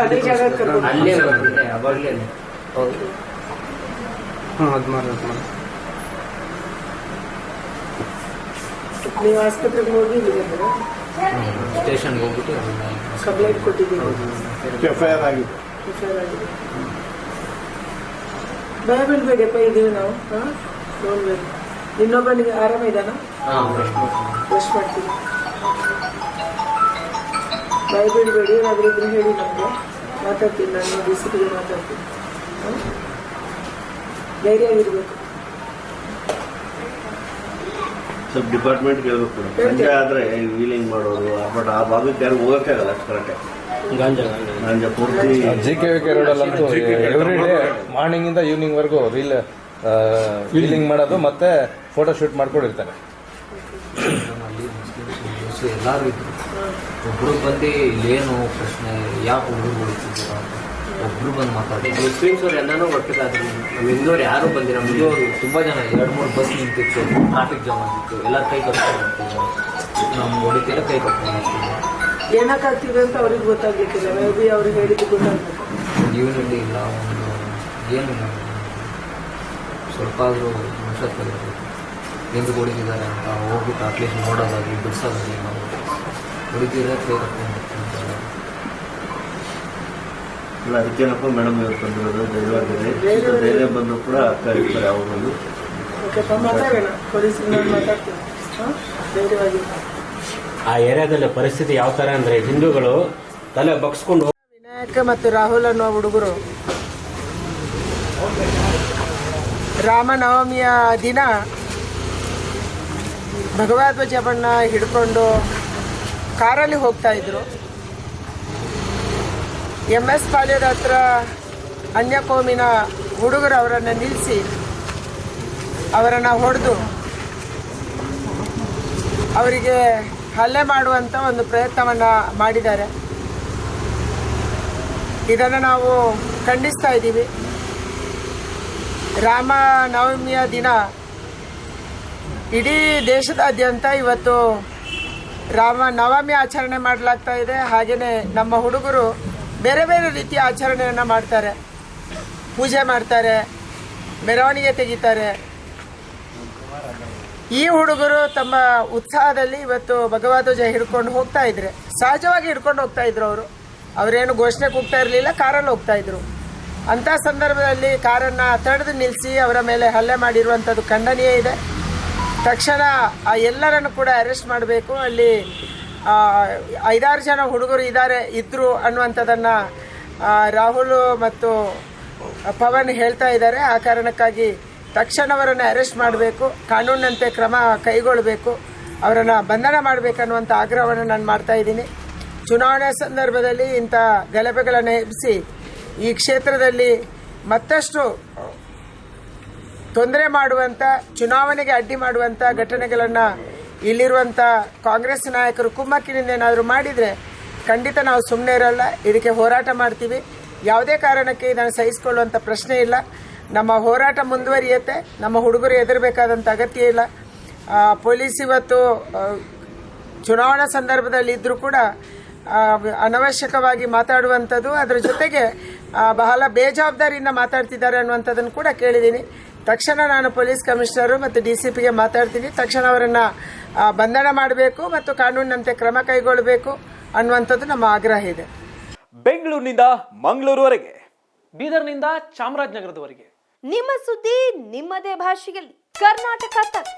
ಅದೇ ಜಾಗಕ್ಕೆ ಕರ್ಕೊಂಡು ಅಲ್ಲೇ ಬಂದಿದೆ ಅವಾಗಲೇ. ಹೌದು. ಹಾಂ ನೀವು ಆಸ್ಪತ್ರೆಗೆ ಹೋಗಿ ಸ್ಟೇಷನ್ಗೆ ಹೋಗ್ಬಿಟ್ಟು ಕಂಪ್ಲೇಂಟ್ ಕೊಟ್ಟಿದ್ದೀವಿ. ಎಫ್ ಐ ಆರ್ ಆಗಿದೆ. ಹುಷಾರ್ ಆಗಿದೆ. ಭಯ ಬೀಳ್ಬೇಡಪ್ಪ ಇದೀವಿ ನಾವು. ಹಾ? ನೋಡ್ಬೇಕು. ಇನ್ನೊಬ್ಬನಿಗೆ ಆರಾಮ ಇದಾನ ಹಾಂ ಮಾಡ್ತೀವಿ ಭಯ ಏನಾದರೂ ಇದ್ರೆ ಹೇಳಿ ನಮ್ಗೆ. ಮಾತಾಡ್ತೀನಿ ನಾನು ಬಿಸಿಲಿಗೆ ಮಾತಾಡ್ತೀನಿ. ಹಾ? ಧೈರ್ಯ ಡಿಪಾರ್ಟ್ಮೆಂಟ್ ಸ್ವಲ್ಪ ಡಿಪಾರ್ಟ್ಮೆಂಟ್ ಹೇಳ್ಬೇಕು ಸಂಜೆ ಆದ್ರೆ ವೀಲಿಂಗ್ ಮಾಡೋದು ಬಟ್ ಆ ಭಾಗಕ್ಕೆ ಯಾರು ಹೋಗೋಕ್ಕಾಗಲ್ಲ ಕರೆಕ್ಟಾಗಿ ಕರೆಕ್ಟ್ ಗಾಂಜಾ. ಪೂರ್ತಿ ಜಿ ಕೆ ವಿ ಕೆ ರೋಡಲ್ಲಂತೂ ಎವ್ರಿ ಡೇ ಮಾರ್ನಿಂಗ್ ಇಂದ ಈವ್ನಿಂಗ್ ವರೆಗೂ ರೀಲ್ ಫೀಲಿಂಗ್ ಮಾಡೋದು ಮತ್ತೆ ಫೋಟೋ ಶೂಟ್ ಮಾಡ್ಕೊಂಡಿರ್ತಾರೆ. ಮುಸ್ಲಿಮ್ಸ್ ಎಲ್ಲರೂ ಇದ್ರು. ಒಬ್ರು ಬಂದು ಏನು ಪ್ರಶ್ನೆ ಯಾಕೆ ಹುಡುಗರು ಹೊಡಿತಿದ್ದೀರ ಒಬ್ಬರು ಒಬ್ರು ಬಂದು ಮಾತಾಡಿ ಮುಸ್ಲಿಮ್ಸ್ ಅವ್ರು ಎಲ್ಲನೂ ಒಟ್ಟಿಗಾದ್ರು ನಮ್ಮ ಹಿಂದೂರು ಯಾರು ಬಂದಿಲ್ಲ. ನಮ್ಮ ಹಿಂದೂರು ತುಂಬ ಜನ ಎರಡು ಮೂರು ಬಸ್ ನಿಂತಿತ್ತು. ಟ್ರಾಫಿಕ್ ಜಾಮ್ ಆಗಿತ್ತು. ಎಲ್ಲ ಕೈ ಕಟ್ಕೊಂಡು ನಮ್ಮ ಹೊಡಿತಿಲ್ಲ ಕೈ ಕಟ್ಕೊಂಡು ಹೋಗ್ತೀವಿ ಏನಕ್ಕಾಗ್ತಿದೆ ಅಂತ ಅವ್ರಿಗೆ ಗೊತ್ತಾಗ್ಲಿಕ್ಕಿಲ್ಲ ಮೇ ಬಿ ಅವ್ರಿಗೆ ಹೇಳಿದ್ದು ಗೊತ್ತಾಗ್ಬೇಕು. ಜೀವನದಲ್ಲಿ ಇಲ್ಲ ಒಂದು ಏನು ಸ್ವಲ್ಪ ಆದರೂ ಮನುಷ್ಯತ್ವ ಎಂದು ಹೊಡಿತಿದ್ದಾರೆ ಅಂತ ಹೋಗ್ಬಿಟ್ಟು ಅಟ್ಲೀಸ್ಟ್ ನೋಡೋದಾಗಲಿ ಬಿಡಿಸೋದಾಗಲಿ ನಾವು ಹೊಡಿತಿದ್ರೆ ಕಟ್ಕೊಂಡು ಹೋಗ್ತಿದ್ದಾರೆ ಇಲ್ಲ ಅದಕ್ಕೇನಪ್ಪ ಮೇಡಮ್ ಇವ್ರು ಬಂದಿರೋದು ಧೈರ್ಯವಾಗಿದೆ ಧೈರ್ಯ ಬಂದು ಕೂಡ ಅಕ್ಕ ಇರ್ತಾರೆ ಮಾತಾಡ್ತೀನಿ. ಆ ಏರಿಯಾದಲ್ಲಿ ಪರಿಸ್ಥಿತಿ ಯಾವ ತರ ಅಂದರೆ ಹಿಂದೂಗಳು ತಲೆ ಬಗ್ಸ್ಕೊಂಡು ವಿನಾಯಕ ಮತ್ತು ರಾಹುಲ್ ಅನ್ನೋ ಹುಡುಗರು. ರಾಮನವಮಿಯ ದಿನ ಭಗವದ್ವಜವನ್ನ ಹಿಡ್ಕೊಂಡು ಕಾರಲ್ಲಿ ಹೋಗ್ತಾ ಇದ್ರು. ಎಂ ಎಸ್ ಪಾಳ್ಯದ ಹತ್ರ ಅನ್ಯಕೋಮಿನ ಹುಡುಗರು ಅವರನ್ನು ನಿಲ್ಲಿಸಿ ಅವರನ್ನು ಹೊಡೆದು ಅವರಿಗೆ ಹಲ್ಲೆ ಮಾಡುವಂಥ ಒಂದು ಪ್ರಯತ್ನವನ್ನು ಮಾಡಿದ್ದಾರೆ. ಇದನ್ನು ನಾವು ಖಂಡಿಸ್ತಾ ಇದ್ದೀವಿ. ರಾಮನವಮಿಯ ದಿನ ಇಡೀ ದೇಶದಾದ್ಯಂತ ಇವತ್ತು ರಾಮ ನವಮಿ ಆಚರಣೆ ಮಾಡಲಾಗ್ತಾ ಇದೆ. ಹಾಗೆಯೇ ನಮ್ಮ ಹುಡುಗರು ಬೇರೆ ಬೇರೆ ರೀತಿಯ ಆಚರಣೆಯನ್ನು ಮಾಡ್ತಾರೆ. ಪೂಜೆ ಮಾಡ್ತಾರೆ, ಮೆರವಣಿಗೆ ತೆಗಿತಾರೆ. ಈ ಹುಡುಗರು ತಮ್ಮ ಉತ್ಸಾಹದಲ್ಲಿ ಇವತ್ತು ಭಗವಧ್ವಜ ಹಿಡ್ಕೊಂಡು ಹೋಗ್ತಾ ಇದ್ರೆ, ಸಹಜವಾಗಿ ಹಿಡ್ಕೊಂಡು ಹೋಗ್ತಾ ಇದ್ರು ಅವರು. ಅವರೇನು ಘೋಷಣೆ ಕೂಗ್ತಾ ಇರಲಿಲ್ಲ, ಕಾರಲ್ಲಿ ಹೋಗ್ತಾ ಇದ್ರು. ಅಂಥ ಸಂದರ್ಭದಲ್ಲಿ ಕಾರನ್ನು ತಡೆದು ನಿಲ್ಲಿಸಿ ಅವರ ಮೇಲೆ ಹಲ್ಲೆ ಮಾಡಿರುವಂಥದ್ದು ಖಂಡನೀಯ ಇದೆ. ತಕ್ಷಣ ಆ ಎಲ್ಲರನ್ನು ಕೂಡ ಅರೆಸ್ಟ್ ಮಾಡಬೇಕು. ಅಲ್ಲಿ ಐದಾರು ಜನ ಹುಡುಗರು ಇದ್ದಾರೆ ಇದ್ದರು ಅನ್ನುವಂಥದ್ದನ್ನು ರಾಹುಲ್ ಮತ್ತು ಪವನ್ ಹೇಳ್ತಾ ಇದ್ದಾರೆ. ಆ ಕಾರಣಕ್ಕಾಗಿ ತಕ್ಷಣ ಅವರನ್ನು ಅರೆಸ್ಟ್ ಮಾಡಬೇಕು. ಕಾನೂನಂತೆ ಕ್ರಮ ಕೈಗೊಳ್ಳಬೇಕು ಅವರನ್ನು ಬಂಧನ ಮಾಡಬೇಕನ್ನುವಂಥ ಆಗ್ರಹವನ್ನು ನಾನು ಮಾಡ್ತಾ ಇದ್ದೀನಿ. ಚುನಾವಣೆ ಸಂದರ್ಭದಲ್ಲಿ ಇಂಥ ಗಲಭೆಗಳನ್ನು ಎಬ್ಬಿಸಿ ಈ ಕ್ಷೇತ್ರದಲ್ಲಿ ಮತ್ತಷ್ಟು ತೊಂದರೆ ಮಾಡುವಂಥ ಚುನಾವಣೆಗೆ ಅಡ್ಡಿ ಮಾಡುವಂಥ ಘಟನೆಗಳನ್ನು ಇಲ್ಲಿರುವಂಥ ಕಾಂಗ್ರೆಸ್ ನಾಯಕರು ಕುಮ್ಮಕ್ಕಿನಿಂದ ಏನಾದರೂ ಮಾಡಿದರೆ ಖಂಡಿತ ನಾವು ಸುಮ್ಮನೆ ಇರಲ್ಲ, ಇದಕ್ಕೆ ಹೋರಾಟ ಮಾಡ್ತೀವಿ. ಯಾವುದೇ ಕಾರಣಕ್ಕೆ ಇದನ್ನು ಸಹಿಸಿಕೊಳ್ಳುವಂಥ ಪ್ರಶ್ನೆ ಇಲ್ಲ. ನಮ್ಮ ಹೋರಾಟ ಮುಂದುವರಿಯುತ್ತೆ, ನಮ್ಮ ಹುಡುಗರು ಎದುರಬೇಕಾದಂಥ ಅಗತ್ಯ ಇಲ್ಲ. ಪೊಲೀಸ್ ಇವತ್ತು ಚುನಾವಣಾ ಸಂದರ್ಭದಲ್ಲಿ ಇದ್ದರೂ ಕೂಡ ಅನವಶ್ಯಕವಾಗಿ ಮಾತಾಡುವಂಥದ್ದು ಅದರ ಜೊತೆಗೆ ಬಹಳ ಬೇಜವಾಬ್ದಾರಿಯಿಂದ ಮಾತಾಡ್ತಿದ್ದಾರೆ ಅನ್ನುವಂಥದ್ದನ್ನು ಕೂಡ ಕೇಳಿದ್ದೀನಿ. ತಕ್ಷಣ ನಾನು ಪೊಲೀಸ್ ಕಮಿಷನರು ಮತ್ತು ಡಿ ಸಿ ಪಿಗೆ ಮಾತಾಡ್ತೀನಿ. ತಕ್ಷಣ ಅವರನ್ನು ಬಂಧನ ಮಾಡಬೇಕು ಮತ್ತು ಕಾನೂನಿನಂತೆ ಕ್ರಮ ಕೈಗೊಳ್ಳಬೇಕು ಅನ್ನುವಂಥದ್ದು ನಮ್ಮ ಆಗ್ರಹ ಇದೆ. ಬೆಂಗಳೂರಿನಿಂದ ಮಂಗಳೂರುವರೆಗೆ. ಬೀದರ್ನಿಂದ ಚಾಮರಾಜನಗರದವರೆಗೆ. ನಿಮ್ಮ ಸುದ್ದಿ ನಿಮ್ಮದೇ ಭಾಷೆಯಲ್ಲಿ. ಕರ್ನಾಟಕ ತಕ್.